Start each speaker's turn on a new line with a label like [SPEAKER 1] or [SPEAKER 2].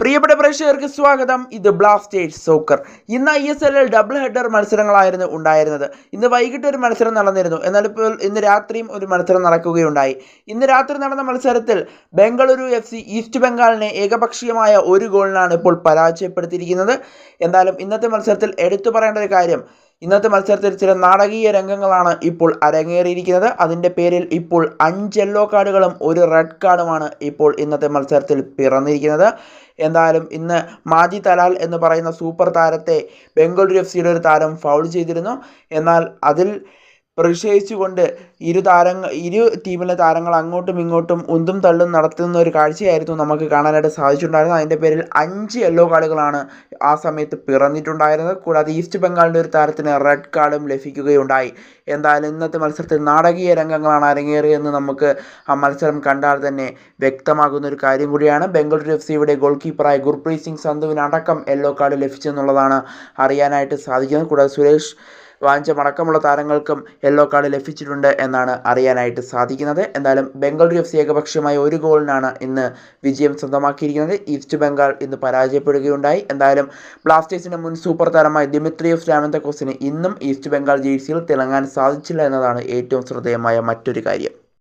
[SPEAKER 1] പ്രിയപ്പെട്ട പ്രേക്ഷകർക്ക് സ്വാഗതം. ഇത് ബ്ലാസ്റ്റേഴ്സ് സോക്കർ ഇന്ന് ഐ എസ് എല്ലിൽ ഡബിൾ ഹെഡർ മത്സരങ്ങളായിരുന്നു ഉണ്ടായിരുന്നത്. ഇന്ന് വൈകിട്ട് ഒരു മത്സരം നടന്നിരുന്നു. എന്നാൽ ഇപ്പോൾ ഇന്ന് രാത്രിയും ഒരു മത്സരം നടക്കുകയുണ്ടായി. ഇന്ന് രാത്രി നടന്ന മത്സരത്തിൽ ബംഗളൂരു എഫ് സി ഈസ്റ്റ് ബംഗാളിനെ ഏകപക്ഷീയമായ ഒരു ഗോളിനാണ് ഇപ്പോൾ പരാജയപ്പെടുത്തിയിരിക്കുന്നത്. എന്തായാലും ഇന്നത്തെ മത്സരത്തിൽ എടുത്തു പറയേണ്ട ഒരു കാര്യം ഇന്നത്തെ മത്സരത്തിൽ ചില നാടകീയ രംഗങ്ങളാണ് ഇപ്പോൾ അരങ്ങേറിയിരിക്കുന്നത്. അതിന്റെ പേരിൽ ഇപ്പോൾ അഞ്ച് യെല്ലോ കാർഡുകളും ഒരു റെഡ് കാർഡുമാണ് ഇപ്പോൾ ഇന്നത്തെ മത്സരത്തിൽ പിറന്നിരിക്കുന്നത്. എന്തായാലും ഇന്ന് മാജി തലാൽ എന്ന് പറയുന്ന സൂപ്പർ താരത്തെ ബംഗളൂരു എഫ് സിയുടെ ഒരു താരം ഫൗൾ ചെയ്തിരുന്നു. എന്നാൽ അതിൽ പ്രതിഷേധിച്ചുകൊണ്ട് ഇരു താരങ്ങൾ ഇരു ടീമിലെ താരങ്ങൾ അങ്ങോട്ടും ഇങ്ങോട്ടും ഉന്തും തള്ളും നടത്തുന്ന ഒരു കാഴ്ചയായിരുന്നു നമുക്ക് കാണാനായിട്ട് സാധിച്ചിട്ടുണ്ടായിരുന്നത്. അതിന്റെ പേരിൽ അഞ്ച് യെല്ലോ കാർഡുകളാണ് ആ സമയത്ത് പിറന്നിട്ടുണ്ടായിരുന്നത്. കൂടാതെ ഈസ്റ്റ് ബംഗാളിന്റെ ഒരു താരത്തിന് റെഡ് കാർഡും ലഭിക്കുകയുണ്ടായി. എന്തായാലും ഇന്നത്തെ മത്സരത്തിൽ നാടകീയ രംഗങ്ങളാണ് അരങ്ങേറിയതെന്ന് നമുക്ക് ആ മത്സരം കണ്ടാൽ തന്നെ വ്യക്തമാകുന്ന ഒരു കാര്യം കൂടിയാണ്. ബംഗളൂരു എഫ് സിയുടെ ഗോൾ കീപ്പറായ ഗുർപ്രീത് സിംഗ് സന്ധുവിന് അടക്കം യെല്ലോ കാർഡ് ലഭിച്ചെന്നുള്ളതാണ് അറിയാനായിട്ട് സാധിക്കുന്നത്. കൂടാതെ സുരേഷ് വാഞ്ചം അടക്കമുള്ള താരങ്ങൾക്കും യെല്ലോ കാർഡ് ലഭിച്ചിട്ടുണ്ട് എന്നാണ് അറിയാനായിട്ട് സാധിക്കുന്നത്. എന്തായാലും ബംഗളൂരു എഫ് സി ഏകപക്ഷീയമായ ഒരു ഗോളിനാണ് ഇന്ന് വിജയം സ്വന്തമാക്കിയിരിക്കുന്നത്. ഈസ്റ്റ് ബംഗാൾ ഇന്ന് പരാജയപ്പെടുകയുണ്ടായി. എന്തായാലും ബ്ലാസ്റ്റേഴ്സിന്റെ മുൻ സൂപ്പർ താരമായ ദിമിത്രിയോസ് രാമന്തക്കോസിന് ഇന്നും ഈസ്റ്റ് ബംഗാൾ ജേഴ്സിയിൽ തിളങ്ങാൻ സാധിച്ചില്ല എന്നതാണ് ഏറ്റവും ശ്രദ്ധേയമായ മറ്റൊരു കാര്യം.